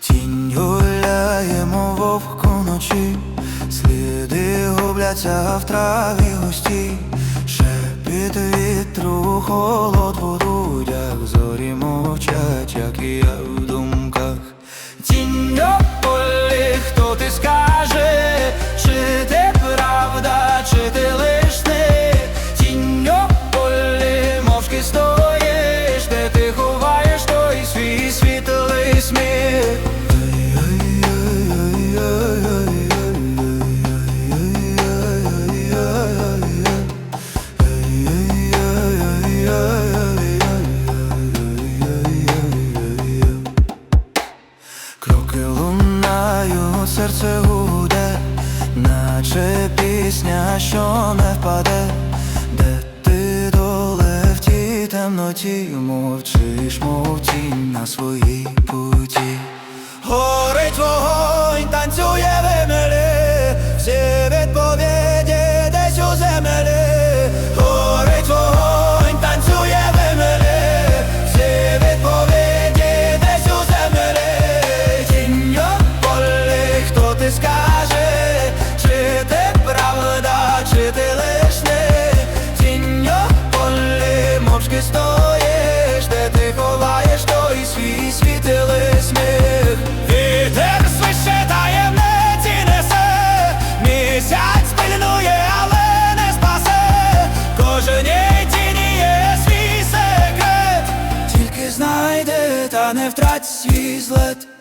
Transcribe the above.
Тінь вовку ночі, сліди губляться в траві густі холод в грудях, зорі мовчать, як і я серце гуде, наче пісня, що не впаде, де ти доле в тій темноті, мовчиш, мов тінь на своїй путі. Горить вогонь, танцює стоїш, де ти ховаєш той свій світилий сміх. Вітер свище таємниці несе, місяць пильнує, але не спасе. Кожен тіні є свій секрет, тільки знайди та не втрать свій злет.